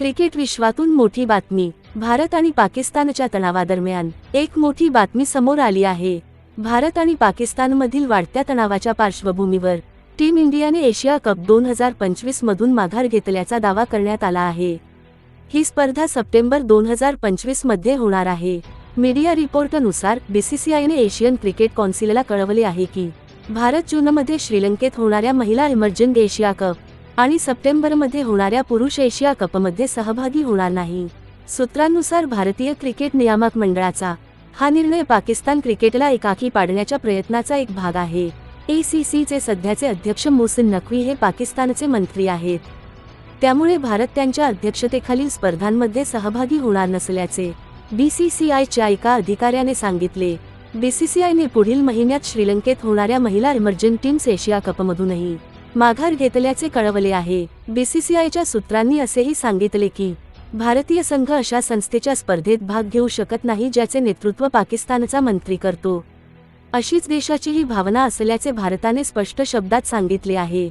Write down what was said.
Cricket विश्वातून मोठी बातमी. भारत आणि पाकिस्तानच्या तणावादरम्यान एक मोठी बातमी समोर आली आहे. भारत आणि पाकिस्तानमधील वाढत्या तणावाच्या पार्श्वभूमीवर टीम इंडियाने एशिया कप दोन हजार पंचवीस मधून माघार घेतल्याचा दावा करण्यात आला आहे. ही स्पर्धा सप्टेंबर दोन हजार पंचवीसमध्ये होणार आहे. मीडिया रिपोर्टनुसार बीसीसीआयने एशियन क्रिकेट कौन्सिलला कळवले आहे की भारत जूनमध्ये श्रीलंकेत होणाऱ्या महिला इमर्जंट एशिया कप आणि सप्टेंबरमध्ये होणाऱ्या पुरुष एशिया कपमध्ये सहभागी होणार नाही. सूत्रांनुसार भारतीय क्रिकेट नियामक मंडळाचा हा निर्णय पाकिस्तान क्रिकेटला एकाकी पाडण्याच्या प्रयत्नाचा एक भाग आहे. एसीसीचे सध्याचे अध्यक्ष मोहसिन नकवी हे पाकिस्तानचे मंत्री आहेत. त्यामुळे भारत त्यांच्या अध्यक्षतेखालील स्पर्धांमध्ये सहभागी होणार नसल्याचे बीसीसीआयच्या एका अधिकाऱ्याने सांगितले. बीसीसीआयने पुढील महिन्यात श्रीलंकेत होणाऱ्या महिला इमर्जंट टीम्स एशिया कपमधूनही माघार घेतल्याचे कळवले आहे. बीसीसीआयच्या सूत्रांनी असेही सांगितले की भारतीय संघ अशा संस्थेच्या स्पर्धेत भाग घेऊ शकत नाही ज्याचे नेतृत्व पाकिस्तानचा मंत्री करतो. अशीच देशाची ही भावना असल्याचे भारताने स्पष्ट शब्दात सांगितले आहे.